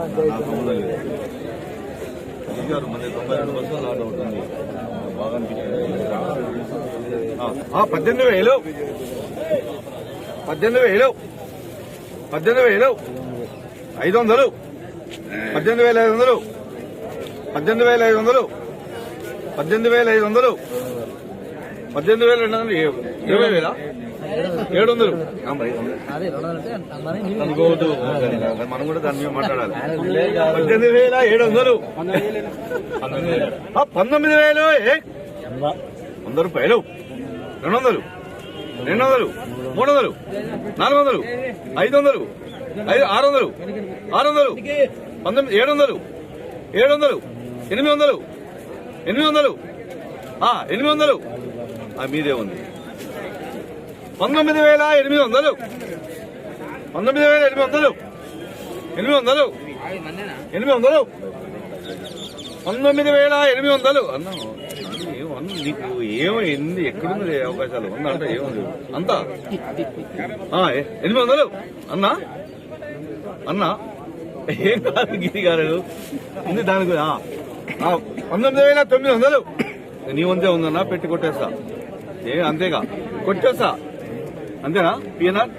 మన తొంభై రెండు లాట్ అవుతుంది బాగా అనిపించింది పద్దెనిమిది వేలు. పద్దెనిమిది వేలు. పద్దెనిమిది వేలు. ఐదు వందలు. పద్దెనిమిది వేల ఐదు వందలు. పద్దెనిమిది వేల ఐదు వందలు. పద్దెనిమిది వేల ఐదు వందలు. పద్దెనిమిది వేల రెండు వందలు. ఇరవై వేల? ఏడు వందలు అనుకోవద్దు. మనం కూడా దాని మీద మాట్లాడాలి. పద్దెనిమిది వేల ఏడు వందలు ఆ, పంతొమ్మిది వేలు ఏ? వంద రూపాయలు. రెండు వందలు రెండు వందలు మూడు వందలు నాలుగు వందలు ఐదు వందలు ఐదు ఆరు వందలు ఆరు వందలు పంతొమ్మిది ఏడు వందలు ఏడు వందలు ఎనిమిది వందలు. ఎనిమిది వందలు. ఆ, ఎనిమిది వందలు. ఆ, మీదే ఉంది. పంతొమ్మిది వేల ఎనిమిది వందలు. పంతొమ్మిది వేల ఎనిమిది వందలు. ఎనిమిది వందలు. ఎనిమిది వందలు. పంతొమ్మిది వేల ఎనిమిది వందలు. అన్నా ఏం అన్న నీకు ఏమో ఎక్కడుంది అవకాశాలు? ఉందా అంటే ఏముంది? అంతా? ఎనిమిది వందలు. అన్నా? అన్నా? ఏం కాదు గిరి గారు. ఉంది దాని గురించి పంతొమ్మిది వేల తొమ్మిది వందలు. నీ వంతే ఉందన్నా పెట్టి కొట్టేస్తా. ఏ అంతేగా. కొట్టేస్తా. అంతేనా? పిఎన్ఆర్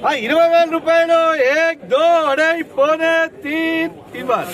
ఆ, ఇరవై వేల రూపాయలు ఏక్ దో అడై పోనే తీన్ తీన్ బార్.